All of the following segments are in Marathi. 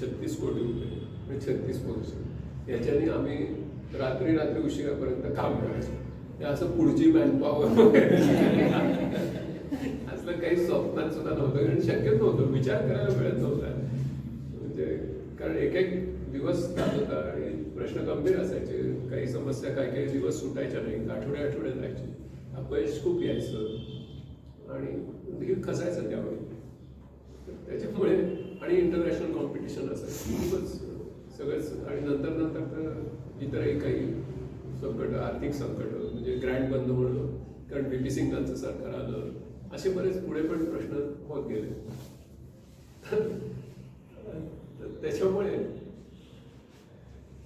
छत्तीस कोटी रुपये म्हणजे छत्तीस पोझिशन याच्याने आम्ही रात्री रात्री उशिरापर्यंत काम करायचो. असं पुढची मॅनपॉवर असलं काही स्वप्नात सुद्धा नव्हतं. कारण शक्य नव्हतं विचार करायला मिळत नव्हता. म्हणजे कारण एक एक दिवस जात होता आणि प्रश्न गंभीर असायचे. काही समस्या काही काही दिवस सुटायच्या नाही आठवडे आठवडे जायचे. अपयश खूप यायचं. आणि देखील खसायचं त्यावेळी. त्याच्यामुळे आणि इंटरनॅशनल कॉम्पिटिशन असायचं खूपच सगळंच. आणि नंतर नंतर तर इतरही काही संकट आर्थिक संकट म्हणजे ग्रँड बंद होणं कारण बी पी सिंगांचं सरकार आलं असे बरेच पुढे पण प्रश्न होत गेले. तर त्याच्यामुळे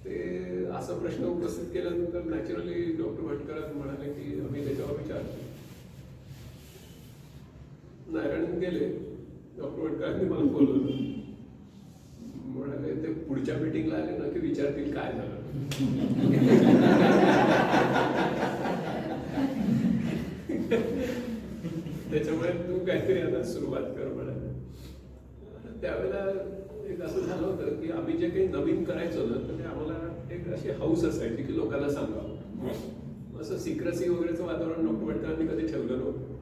ते असा प्रश्न उपस्थित केल्यानंतर नॅचरली डॉक्टर भटकर म्हणाले की आम्ही त्याच्यावर विचार नारायण गेले. डॉक्टर भटकरांनी मला बोलवलं म्हणाले ते पुढच्या मीटिंगला आले ना की विचारतील काय झालं. त्याच्यामुळे तू काहीतरी आता सुरुवात कर म्हणाले त्यावेळेला एक असं झालं होतं की आम्ही जे काही नवीन करायचो ना तर ते आम्हाला एक अशी हाऊस असायची की लोकांना सांगावं. असं सिक्रसी वगैरेचं वातावरण डॉक्टर आम्ही कधी ठेवलं नव्हतं.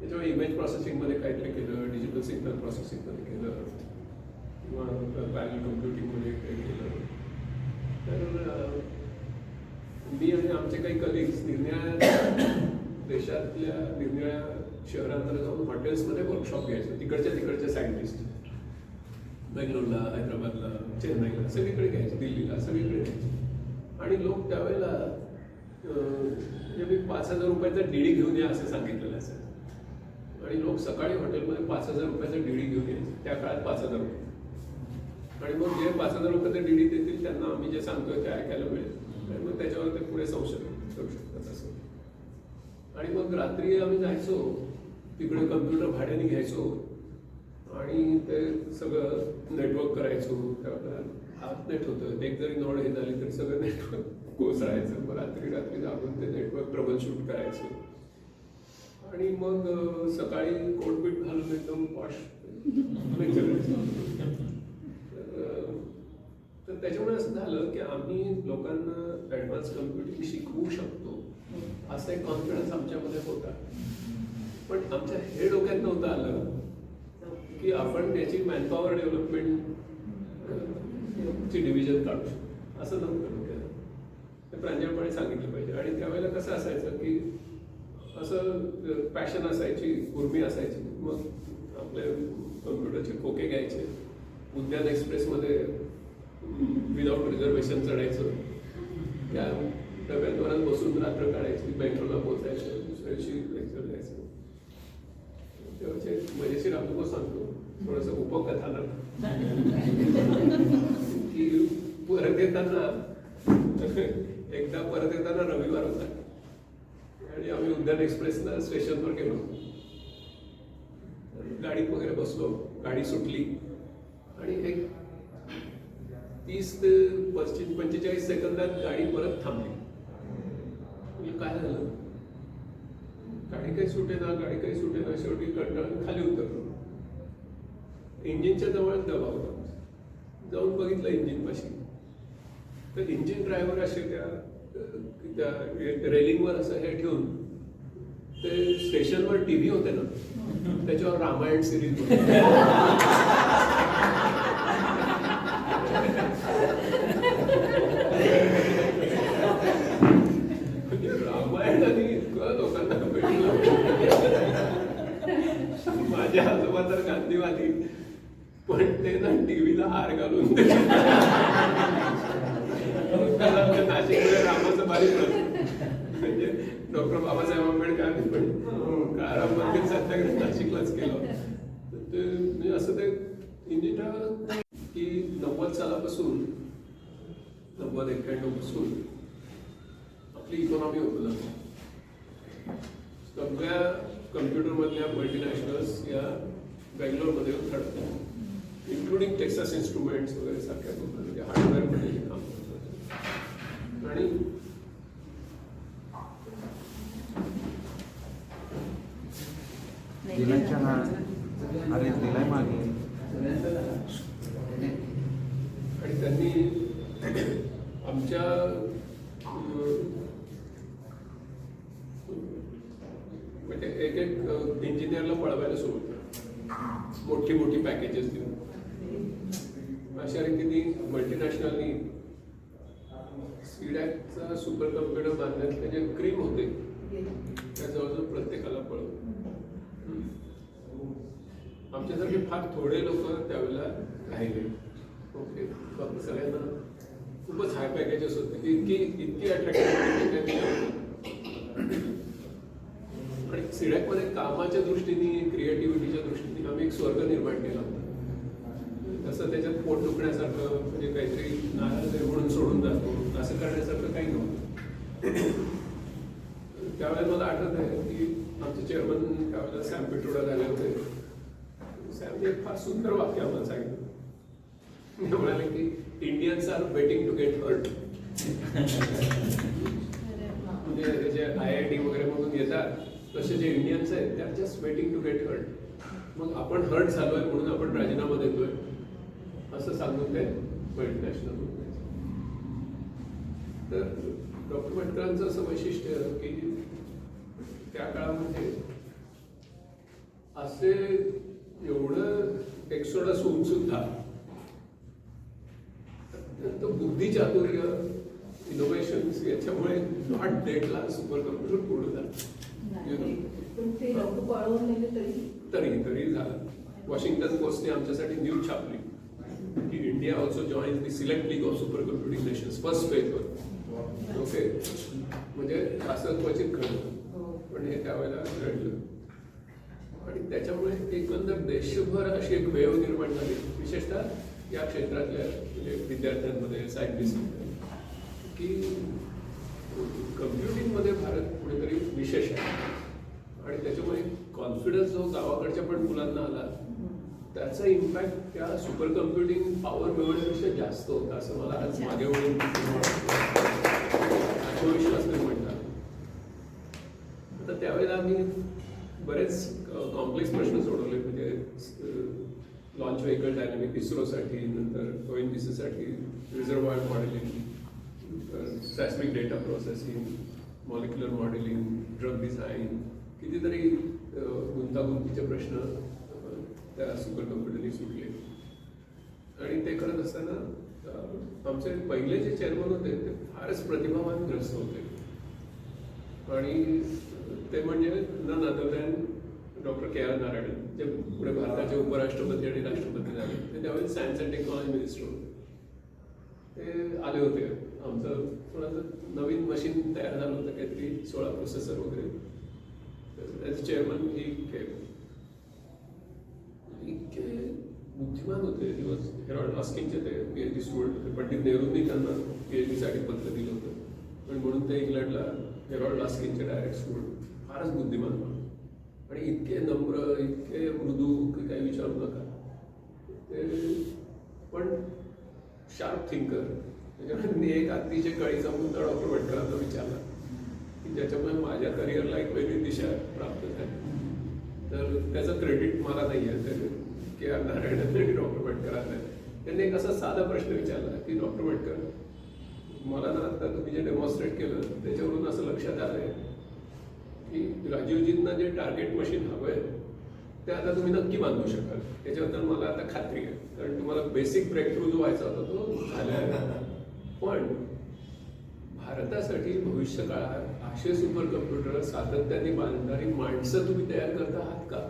त्याच्यामुळे इमेज प्रोसेसिंगमध्ये काहीतरी केलं डिजिटल सिग्नल प्रोसेसिंगमध्ये केलं किंवा पॅनल कम्प्युटिंगमध्ये काही केलं. तर मी आणि आमचे काही कलिग्स निरनिळ्या देशातल्या निरनिळ्या शहरांमध्ये जाऊन हॉटेल्समध्ये वर्कशॉप घ्यायचो. तिकडच्या तिकडच्या सायंटिस्ट बेंगलोरला हैदराबादला चेन्नईला सगळीकडे घ्यायचे दिल्लीला सगळीकडे घ्यायचे. आणि लोक त्यावेळेला म्हणजे मी पाच हजार रुपयाचा डीडी घेऊन या असं सांगितलेलं असेल. आणि लोक सकाळी हॉटेलमध्ये पाच हजार रुपयाचं डीडी घेऊन यायचे त्या काळात पाच हजार रुपये. आणि मग जे पाच हजार रुपयाचं डीडी देतील त्यांना आम्ही जे सांगतोय ते ऐकायला मिळेल. आणि मग त्याच्यावर ते पुढे संशोधन करू शकतात असं. आणि मग रात्री आम्ही जायचो तिकडे कम्प्युटर भाड्याने घ्यायचो. आणि ते सगळं नेटवर्क करायचो. आत नेट होतं. एक जरी नॉड हे झाली तरी सगळं नेटवर्क कोसळायचं. मग रात्री रात्री जागून ते नेटवर्क ट्रबल शूट करायचं. आणि मग सकाळी कोटबीट घालून एकदम पॉश तर तर त्याच्यामुळे असं झालं की आम्ही लोकांना ॲडव्हान्स कम्प्युटिंग शिकवू शकतो. असा एक कॉन्फिडन्स आमच्यामध्ये होता. पण आमच्या हे डोक्यात नव्हतं आलं की आपण त्याची मॅनपॉवर डेव्हलपमेंट ची डिव्हिजन काढू शकतो. असं नव्हतं डोक्यात. ते प्रांजळपणे सांगितलं पाहिजे. आणि त्यावेळेला कसं असायचं की असं पॅशन असायची उर्मी असायची. मग आपले कम्प्युटरचे खोके घ्यायचे. उद्यान एक्सप्रेसमध्ये विदाऊट रिझर्वेशन चढायचं. त्या डब्याद्वारात बसून रात्र काढायची मेट्रोला पोचायचं दुसऱ्या दिवशी लेक्चर द्यायचं. तेव्हाचे मजेशीर अनुभव सांगतो. थोडंसं उपकथानक. की परत येताना एकदा परत येताना रविवार होता. आणि आम्ही उद्यान एक्सप्रेसला स्टेशनवर गेलो. गाडीत वगैरे बसलो गाडी सुटली. आणि एक तीस ते पस्तीस पंचेचाळीस सेकंदात गाडी परत थांबली. म्हणजे काय झालं? गाडी काही सुटे ना गाडी काही सुटे ना शेवटी कंटाळून खाली उतरलो. इंजिनच्या जवळ दबाव जाऊन बघितलं इंजिन पाशी तर इंजिन ड्रायव्हर असे त्या त्या रेलिंगवर असं हे ठेवून ते स्टेशनवर टीव्ही होते ना त्याच्यावर रामायण सिरीज नव्वद एक्क्याण्णव पासून आपली इकॉनॉमी होतं सगळ्या कम्प्युटरमधल्या मल्टीनॅशनल्स या बेंगलोरमध्ये घडतात इन्क्लुडिंग टेक्सास इन्स्ट्रुमेंट्स वगैरे सारख्या म्हणजे हार्डवेअरमध्ये काम करतात. आणि दिलायच्या सीडॅकचा सुपर कम्प्युटर बांधण्यातले जे क्रीम होते. त्या जवळजवळ प्रत्येकाला पळवलं आमच्यासारखे फार थोडे लोक त्यावेळेला राहिले. ओके. बाकी सगळ्यांना खूपच हाय पॅकेजेस होते. की इतकी इतकी अट्रॅक्टिव्ह आणि सिडॅकमध्ये कामाच्या दृष्टीने क्रिएटिव्हिटीच्या दृष्टीने आम्ही एक स्वर्ग निर्माण केला होता. तसं त्याच्यात पोट दुखण्यासारखं म्हणजे काहीतरी नाराज म्हणून सोडून जातो. असं करण्यासारखं काही नव्हतं. त्यावेळेला मला आठवत आहे की आमचे चेअरमन त्यावेळेला सॅम पिटोडा झाले होते. सॅमने फार सुंदर वाक्य आम्हाला सांगितलं. म्हणाले की Indians are waiting to get hurt म्हणजे जे आय आय टी वगैरे मधून येतात तसे जे इंडियन्स आहेत त्या just waiting to get hurt मग आपण हर्ट झालोय म्हणून आपण राजीनामा देतोय असं सांगून ते मल्टीनॅशनल तर डॉक्टर भटकरांचं असं वैशिष्ट्य की त्या काळामध्ये असे एवढं एक्सोडस होऊन सुद्धा अत्यंत बुद्धिचातुर्य इनोव्हेशन्स याच्यामुळे नॉट डेटला सुपर कम्प्युटर पूर्ण झालं. तरी? तरी तरी झालं. वॉशिंग्टन पोस्टने आमच्यासाठी न्यूज छापली. की India also join the select league of super computing nations first पेजवर ओके. म्हणजे असं क्वचित घडलं पण हे त्यावेळेला घडलं. आणि त्याच्यामुळे एकंदर देशभर अशी एक वेव निर्माण झाली. विशेषतः या क्षेत्रातल्या म्हणजे विद्यार्थ्यांमध्ये सायंटिस्टमध्ये. की कम्प्युटिंगमध्ये भारत कुठेतरी विशेष आहे. आणि त्याच्यामुळे कॉन्फिडन्स जो गावाकडच्या पण मुलांना आला त्याचा इम्पॅक्ट त्या सुपर कम्प्युटिंग पॉवर मिळवण्यापेक्षा जास्त होता असं मला आज मागे वळून आत्मविश्वास निर्माण आता त्यावेळेला आम्ही बरेच कॉम्प्लेक्स प्रश्न सोडवले म्हणजे लॉन्च व्हेकल डायनॅमिक इस्रोसाठी नंतर ओ एन बी सीसाठी reservoir modelling seismic data processing molecular modelling drug design कितीतरी गुंतागुंतीचे प्रश्न त्या सुपर कम्प्युटरनी सुटले. आणि ते करत असताना आमचे पहिले जे चेअरमन होते ते फारच प्रतिभावान ग्रस्त होते. आणि ते म्हणजे none other than doctor K R Narayanan जे पुढे भारताचे उपराष्ट्रपती आणि राष्ट्रपती झाले. ते त्यावेळेस सायन्स अँड टेक्नॉलॉजी मिनिस्टर होते. ते आले होते. आमचं थोडंसं नवीन मशीन तयार झालं होतं काहीतरी सोळा प्रोसेसर वगैरे. त्याचे चेअरमन ही के इतके बुद्धिमान होते. दिवस हेरॉल्ड हॉस्किनचे ते पी एच डी स्टुडंट होते. पंडित नेहरूंनी त्यांना पी एच डीसाठी पत्र दिलं होतं. पण म्हणून ते इंग्लंडला हेरॉल्ड लास्किनचे डायरेक्ट स्टुडंट फारच बुद्धिमान म्हणून आणि इतके नम्र इतके मृदू काही विचारू नका. ते पण शार्प थिंकर त्याच्यामुळे मी एक अतिशय कळीचा मुद्दा डॉक्टर भटकरांना विचारला की ज्याच्यामुळे माझ्या करिअरला एक वेगळी दिशा प्राप्त झाली. तर त्याचं क्रेडिट मला नाही आहे. तर के आर नारायण आणि डॉक्टर भटकरांना आहे. त्यांनी एक असा साधा प्रश्न विचारला की डॉक्टर भटकर मला ना आता तुम्ही जे डेमॉन्स्ट्रेट केलं त्याच्यावरून असं लक्षात आलं आहे की राजीवजींना जे टार्गेट मशीन हवं आहे ते आता तुम्ही नक्की बांधू शकाल. त्याच्याबद्दल मला आता खात्री आहे. कारण तुम्हाला बेसिक ब्रेक थ्रू जो व्हायचा होता तो झाला आहे पण भारतासाठी भविष्य काळात असे सुपर कम्प्युटर सातत्याने बांधणारी माणसं तुम्ही तयार करता आहात का?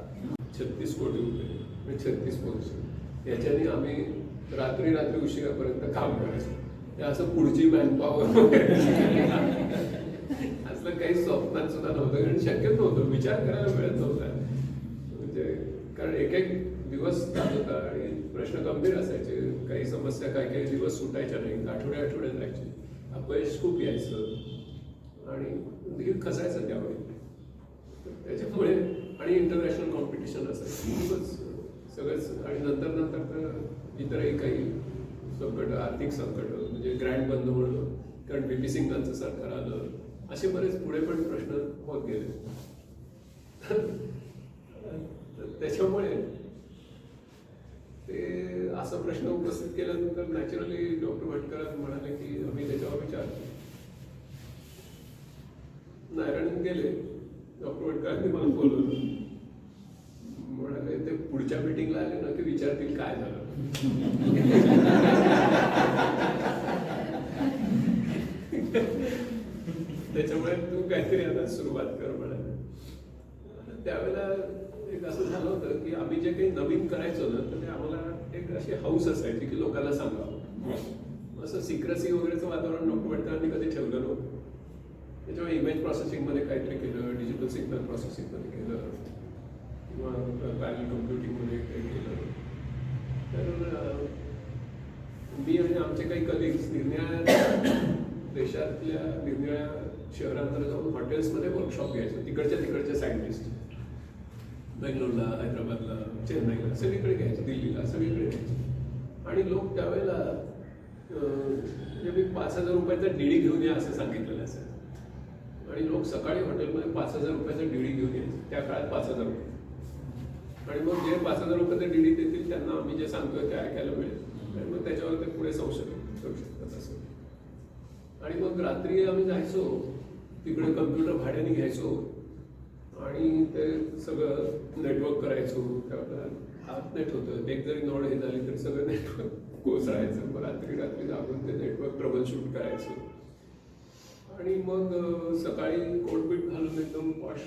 छत्तीस कोटी रुपये. म्हणजे छत्तीस पोस्ट याच्याने आम्ही रात्री रात्री उशिरापर्यंत काम करायचो. असं पुढची मॅनपॉवर असलं काही स्वप्नात सुद्धा नव्हतं कारण शक्यच नव्हतं. विचार करायला मिळत नव्हता. म्हणजे कारण एक एक दिवस जात होता आणि प्रश्न गंभीर असायचे. काही समस्या काही काही दिवस सुटायच्या नाही आठवड्या आठवड्यात जायचे. अपयश खूप यायचं. आणि धीर खसायचं त्यावेळी. त्याच्यामुळे आणि इंटरनॅशनल कॉम्पिटिशन असायचं. खूपच. सगळंच. आणि नंतर नंतर तर इतरही काही संकट आर्थिक संकट म्हणजे ग्रँड बंद होणं कारण बी पी सिंगांचं सरकार आलं असे बरेच पुढे पण प्रश्न होत गेले. त्याच्यामुळे ते असा प्रश्न उपस्थित केल्यानंतर नॅचरली डॉक्टर भटकर म्हणाले की आम्ही त्याच्यावर विचार नारायण गेले. डॉक्टर भटकरांनी मला बोलवलं. म्हणाले ते पुढच्या मिटिंगला आले ना ते विचारतील काय झालं. त्याच्यामुळे तू काहीतरी आता सुरुवात कर म्हणाले त्यावेळेला एक असं झालं होतं की आम्ही जे काही नवीन करायचो ना तर ते आम्हाला एक अशी हाऊस असायची की लोकांना सांगावं. असं सिक्रेसी वगैरेचं वातावरण डॉक्टर भटकरांनी कधी ठेवलं नव्हतं. त्याच्यामुळे इमेज प्रोसेसिंगमध्ये काहीतरी केलं डिजिटल सिग्नल प्रोसेसिंगमध्ये केलं किंवा पॅनल कम्प्युटिंगमध्ये काही केलं. तर मी आणि आमचे काही कलिग्स निरनिळ्या देशातल्या निरनिळ्या शहरांमध्ये जाऊन हॉटेल्समध्ये वर्कशॉप घ्यायचो. तिकडच्या तिकडच्या सायंटिस्ट बेंगलोरला हैदराबादला चेन्नईला सगळीकडे घ्यायचे दिल्लीला सगळीकडे घ्यायचं. आणि लोक त्यावेळेला म्हणजे मी पाच हजार रुपयाचा डीडी घेऊन या असं सांगितलेलं असेल आणि लोक सकाळी हॉटेलमध्ये पाच हजार रुपयाचा डीडी घेऊन यायचे. त्या काळात पाच हजार रुपये. आणि मग जे पाच हजार रुपयाचा डीडी देतील त्यांना आम्ही जे सांगतोय ते ऐकायला मिळेल. आणि मग त्याच्यावर ते पुढे संशोधन करू शकतात असं. आणि मग रात्री आम्ही जायचो तिकडे कम्प्युटर भाड्याने घ्यायचो आणि ते सगळं नेटवर्क करायचो. त्यावेळेला हात नेट होतं. एक जरी नोड हे झाली तरी सगळं नेटवर्क कोसळायचं. मग रात्री रात्री जागून ते नेटवर्क ट्रबल शूट करायचं. आणि मग सकाळी कोटबीट घालून एकदम पॉश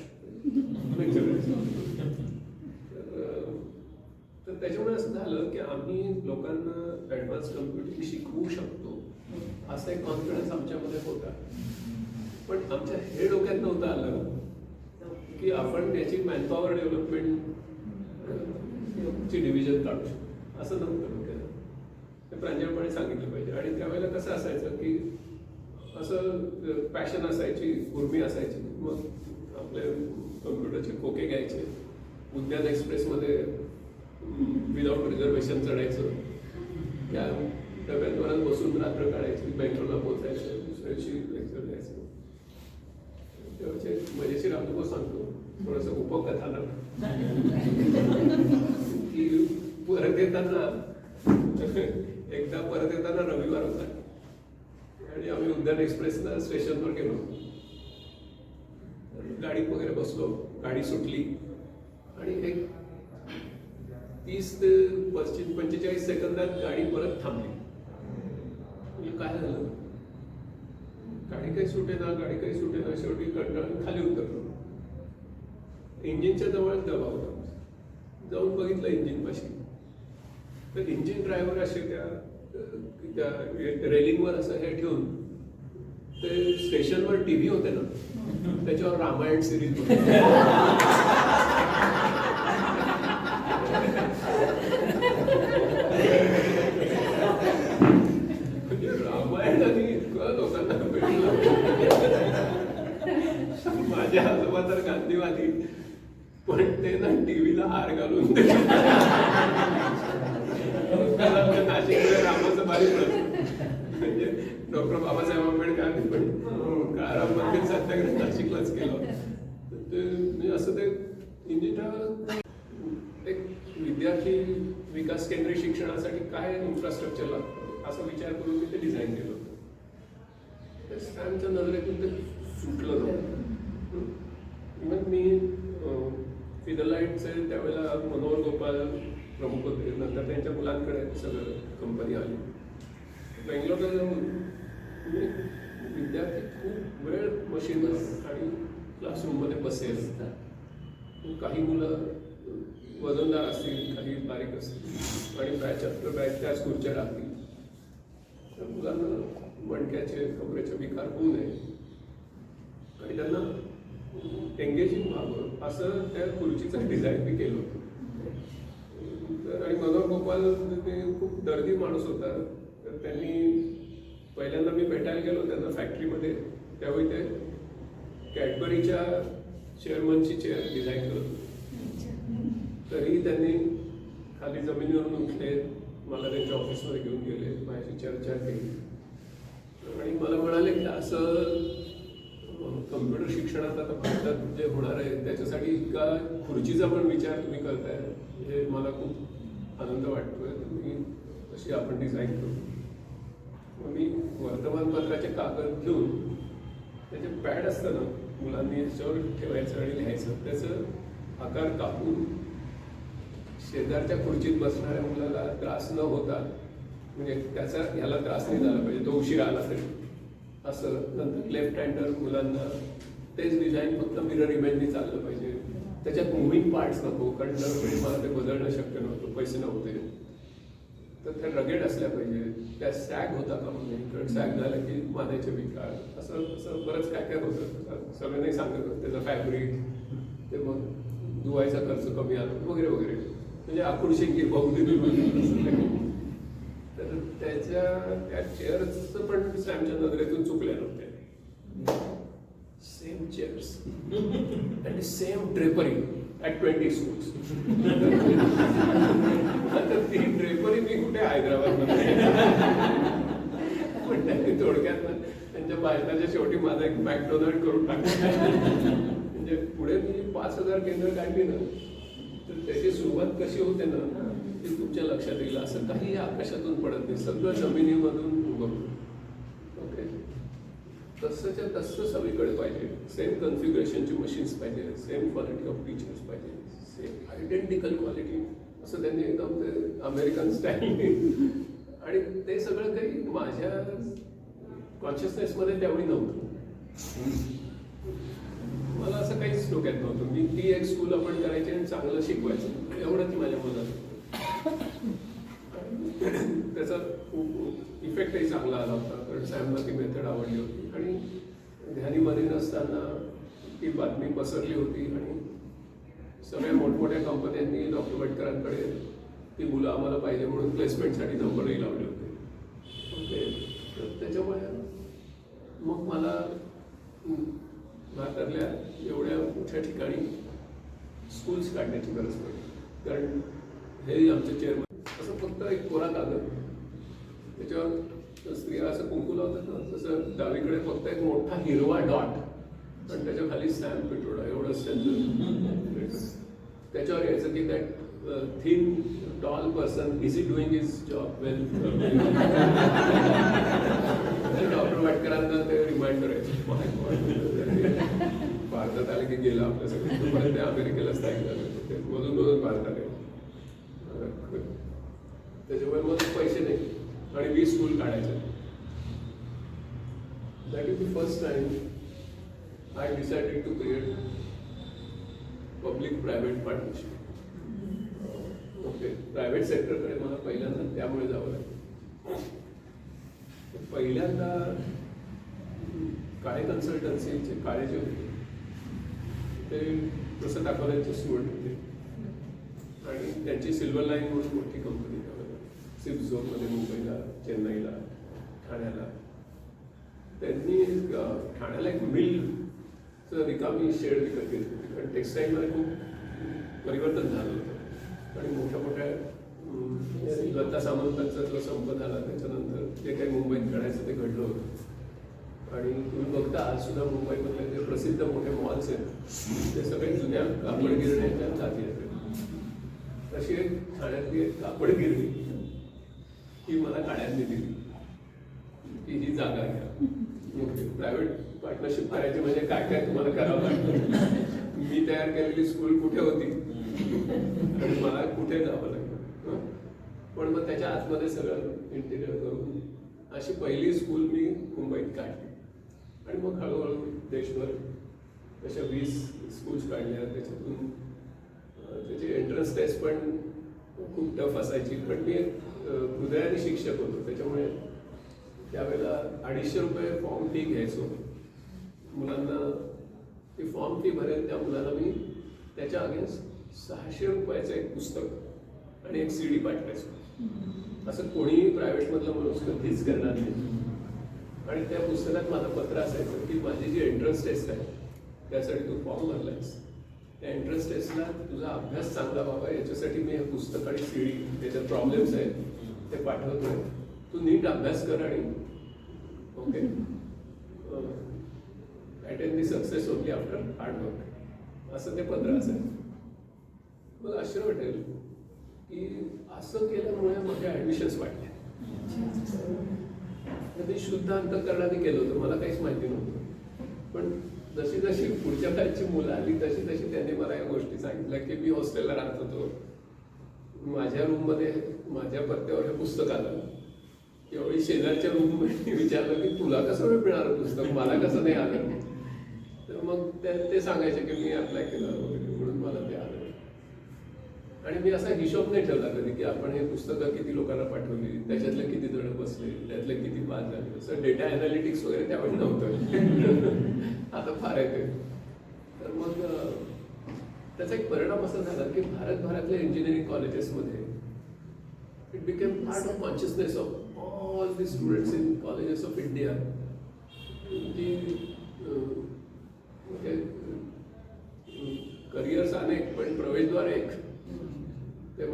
तर त्याच्यामुळे असं झालं की आम्ही लोकांना ॲडव्हान्स कम्प्युटिंग शिकवू शकतो. असा एक कॉन्फिडन्स आमच्यामध्ये होता. पण आमच्या हे डोक्यात नव्हतं आलं की आपण त्याची मॅनपॉवर डेव्हलपमेंट ची डिव्हिजन काढू शकतो. असं नव्हतं डोक्यात. ते प्रांजळपणे सांगितलं पाहिजे. आणि त्यावेळेला कसं असायचं की असं पॅशन असायची उर्मी असायची. मग आपले कम्प्युटरचे खोके घ्यायचे. उद्यान एक्सप्रेसमध्ये विदाऊट रिझर्वेशन चढायचं. त्या डब्यात बसून रात्र काढायची बँगलोरला पोचायचं दुसऱ्या दिवशी लेक्चर द्यायचं. मजेशीर अनुभव सांगतो. थोडस उपकथा की परत येताना एकदा परत येताना रविवार होता. आणि आम्ही उद्यान एक्सप्रेसला स्टेशनवर गेलो. गाडीत वगैरे बसलो. गाडी सुटली. आणि एक तीस ते पस्तीस पंचेचाळीस सेकंदात गाडी परत थांबली. म्हणजे काय झालं? गाडी काही सुटेना गाडी काही सुटेना शेवटी कंटाळून खाली उतरलो. इंजिनच्या जवळ दबाव जाऊन बघितलं इंजिन पाशी. तर इंजिन ड्रायव्हर असे त्या त्या रेलिंगवर असं हे ठेवून ते स्टेशनवर टीव्ही होते ना त्याच्यावर रामायण सिरीज होती रामायण आणि इतकं लोकांना भेटलं माझे आजोबा तर गांधीवादी पण ते ना टीव्हीला हार घालून ते. रामाचं बारी म्हणजे डॉक्टर बाबासाहेब आंबेडकरांनी पण काळाराम मंदिर सत्याग्रह नाशिकलाच केलं. ते म्हणजे असं ते इंजिनियर एक विद्यार्थी विकास केंद्रीय शिक्षणासाठी काय इन्फ्रास्ट्रक्चर लागतं असा विचार करून मी ते डिझाईन केलं. होतं ते स्टॅम्पच्या नजरेतून ते सुटलं नव्हतं मग मी फिदरलाईटचे त्यावेळेला मनोहर गोपाल प्रमुख होते. नंतर त्यांच्या मुलांकडे सगळं कंपनी आली. बेंगलोरला जाऊन मी विद्यार्थी खूप वेळ मशीनवर आणि क्लासरूममध्ये बसेल. काही मुलं वजनदार असतील काही बारीक असतील आणि बॅच आपलं बॅच त्याच खुर्च्या राहतील तर मुलांना मणक्याचे कमरेचे विकार होऊ नये. आणि त्यांना एंगेजिंग व्हावं असं त्या खुर्चीचं डिझाईन मी केलं होतं. तर आणि मनोहर गोपाल ते खूप दर्दी माणूस होता. तर त्यांनी पहिल्यांदा मी भेटायला गेलो त्यांना फॅक्टरीमध्ये त्यावेळी ते कॅडबरीच्या चेअरमनची चेअर डिझाईन करत होते. तरीही त्यांनी खाली जमिनीवरून उठले मला त्यांच्या ऑफिसमध्ये घेऊन गेले माझी चर्चा केली. आणि मला म्हणाले की असं कम्प्युटर शिक्षणात आता भारतात जे होणार आहे त्याच्यासाठी इतका खुर्चीचा पण विचार तुम्ही करताय हे मला खूप आनंद वाटतोय. तुम्ही मी अशी आपण डिझाईन करू? मग मी वर्तमानपत्राचे कागद घेऊन त्याचे पॅड असतं ना मुलांनी याच्यावर ठेवायचं आणि लिहायचं त्याचं आकार कापून शेजारच्या खुर्चीत बसणाऱ्या मुलाला त्रास न होता म्हणजे त्याचा ह्याला त्रास नाही झाला पाहिजे तो उशीर आला तरी. असं नंतर लेफ्ट हँडर मुलांना तेच डिझाईन फक्त मिरर इमेजनी चाललं पाहिजे. त्याच्यात मुव्हिंग पार्ट्स नको कारण दरवेळी मला ते बदलणं शक्य नव्हतं पैसे नव्हते. तर त्या रगेड असल्या पाहिजे. त्या सॅग होता का म्हणजे? कारण सॅग झाला की मानायचे विकार. असं असं बरंच काय काय होतं. सगळं नाही सांगत त्याचं फॅब्रिक ते मग धुवायचा खर्च कमी आला वगैरे वगैरे. म्हणजे आकुर्षिक की बहुतेक तर त्याच्या त्या चेअर्सचं पण सॅमच्या नजरेतून चुकल्या नव्हत्या. Same chairs and same drapery at twenty schools आता ती ड्रेपरी मी कुठे हैदराबादमध्ये? पण त्यांनी थोडक्यात? त्यांच्या भाषणाच्या शेवटी माझा एक मॅकडोनल्ड करून टाकला. म्हणजे पुढे मी पाच हजार केंद्र काढली ना तर त्याची सुरुवात कशी होते ना ती तुमच्या लक्षात येईल असं काही आकाशातून पडत नाही. सगळं जमिनीमधून उगवतं ओके तसंच्या तसं सगळीकडे पाहिजे. सेम कन्फिग्रेशनची मशीन्स पाहिजे. सेम क्वालिटी ऑफ टीचर्स पाहिजे. सेम आयडेंटिकल क्वालिटी असं त्यांनी एकदम ते अमेरिकन स्टाईल आणि ते सगळं काही माझ्या कॉन्शियसनेसमध्ये त्यावेळी नव्हतं. मला असं काहीच डोक्यात नव्हतं. मी ती एक स्कूल आपण करायची आणि चांगलं शिकवायचं. एवढंच माझ्या मनात त्याचा खूप इफेक्टही चांगला आला होता कारण सॅमला ती मेथड आवडली होती. आणि ध्यानीमध्ये नसताना ती बातमी पसरली होती आणि सगळ्या मोठमोठ्या कंपन्यांनी डॉक्टर भटकरांकडे ती मुलं आम्हाला पाहिजे म्हणून प्लेसमेंटसाठी नंबरही लावले होते. तर त्याच्यामुळे मग मला नाकरल्या भारतातल्या एवढ्या मोठ्या ठिकाणी स्कूल्स काढण्याची गरज पडली. कारण हे आमचे चेअरमन असं फक्त एक कोरा कागद त्याच्यावर स्त्रिया असं कुंकू लावतात तसं डावीकडे फक्त एक मोठा हिरवा डॉट, आणि त्याच्या खाली सॅम एवढंच त्यांचं. त्याच्यावर यायचं की that thin tall person is it doing is job well doctor वाटकरांना ते भारतात आले की गेलं आपल्या सगळं. ते अमेरिकेला स्थायिक झाले मधून मधून भारतात त्याच्यामुळे मग पैसे नाही. आणि वीस फूल काढायचे. That is the first time I decided to create public private partnership okay private सेक्टरकडे मला पहिल्यांदा त्यामुळे जावं लागलं. पहिल्यांदा काळे कन्सल्टन्सीचे काळे जे होते ते प्रसाद अकोल्याचे स्टुडंट होते. आणि त्यांची सिल्वर लाईन म्हणून मोठी कंपनी त्यावेळेला झोनमध्ये मुंबईला चेन्नईला ठाण्याला. त्यांनी ठाण्याला एक मिलचं रिकामी शेड विकत घेतली होती. कारण टेक्स्टाईलमध्ये खूप परिवर्तन झालं होतं. आणि मोठ्या मोठ्या लता सामंतांचा जो संप झाला त्याच्यानंतर जे काही मुंबईत घडायचं ते घडलं होतं. आणि तुम्ही बघता आज सुद्धा मुंबईमधले जे प्रसिद्ध मोठे मॉल्स आहेत ते सगळे जुन्या कापड गिरण्याच्या जाती आहेत. तशी एक ठाण्यातली एक कापड गिरणी ही मला काळ्यांनी दिली की ही जागा घ्या. प्रायव्हेट पार्टनरशिप करायची म्हणजे काय काय तुम्हाला करावं लागतं? मी तयार केलेली स्कूल कुठे होती? आणि मला कुठे जावं लागलं? पण मग त्याच्या आतमध्ये सगळं इंटिरियर करून अशी पहिली स्कूल मी मुंबईत काढली. आणि मग हळूहळू देशभर अशा वीस स्कूल्स काढल्या. त्याच्यातून त्याची एंट्रन्स टेस्ट पण खूप टफ असायची पण मी एक, हृदयाने शिक्षक होतो. त्याच्यामुळे त्यावेळेला अडीचशे रुपये फॉर्म फी घ्यायचो. मुलांना ती फॉर्म फी भरेल त्या मुलाला मी त्याच्या अगेन्स्ट सहाशे रुपयाचं एक पुस्तक आणि एक सी डी पाठवायचो. असं कोणीही प्रायव्हेटमधलं माणूस कधीच करणार नाही. आणि त्या पुस्तकात माझं पत्र असायचं की माझी जी एंट्रन्स टेस्ट आहे त्यासाठी तू फॉर्म भरलायस. त्या एंट्रन्स टेस्टला तुझा अभ्यास चांगला व्हावा याच्यासाठी मी हे पुस्तक आणि सी डी त्याच्यात प्रॉब्लेम्स आहेत ते पाठवतोय. तू नीट अभ्यास कर आणि okay attend the success only after hard work असं ते पत्र असायचं मला आश्चर्य वाटेल की असं केल्यामुळे माझ्या ॲडमिशन्स वाढल्या ते शुद्ध अंतकरणाने केलं होतं मला काहीच माहिती नव्हतं. पण जशी जशी पुढच्या बॅचची मुलं आली तशी तशी त्यांनी मला या गोष्टी सांगितल्या की मी हॉस्टेलला राहत होतो. माझ्या रूममध्ये माझ्या पत्त्यावर हे पुस्तक आलं. त्यावेळी शेजारच्या रूममध्ये विचारलं की तुला कसं वेळ मिळालं पुस्तक? मला कसं नाही आलं? तर मग ते सांगायचे की मी अप्लाय केलं वगैरे म्हणून मला ते आलं आणि मी असा हिशोब नाही ठेवला कधी की आपण हे पुस्तकं किती लोकांना पाठवली त्याच्यातले किती जण बसले त्यातले किती पास झाले. असं डेटा अनालिटिक्स वगैरे त्यावेळी नव्हतं. आता फार येते तर मग त्याचा एक परिणाम असा झाला की भारतभरातल्या इंजिनिअरिंग कॉलेजेसमध्ये it became part of consciousness of all the students in colleges of India की अं, म्हणजे करिअर्स अनेक पण प्रवेशद्वार एक ते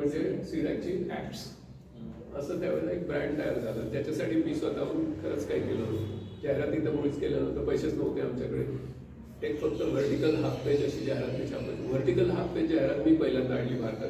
म्हणजे ॲप्स. असं त्यावेळेला एक ब्रँड तयार झाला. त्याच्यासाठी मी स्वतःहून खरंच काही केलं होतं जाहिराती तर मुळीच केलं नव्हतं. पैसेच नव्हते आमच्याकडे. एक फक्त व्हर्टिकल हाफ पेज अशी जाहिरात मी छापायची व्हर्टिकल हाफ पेज जाहिरात मी पहिल्यांदा आणली भारतात.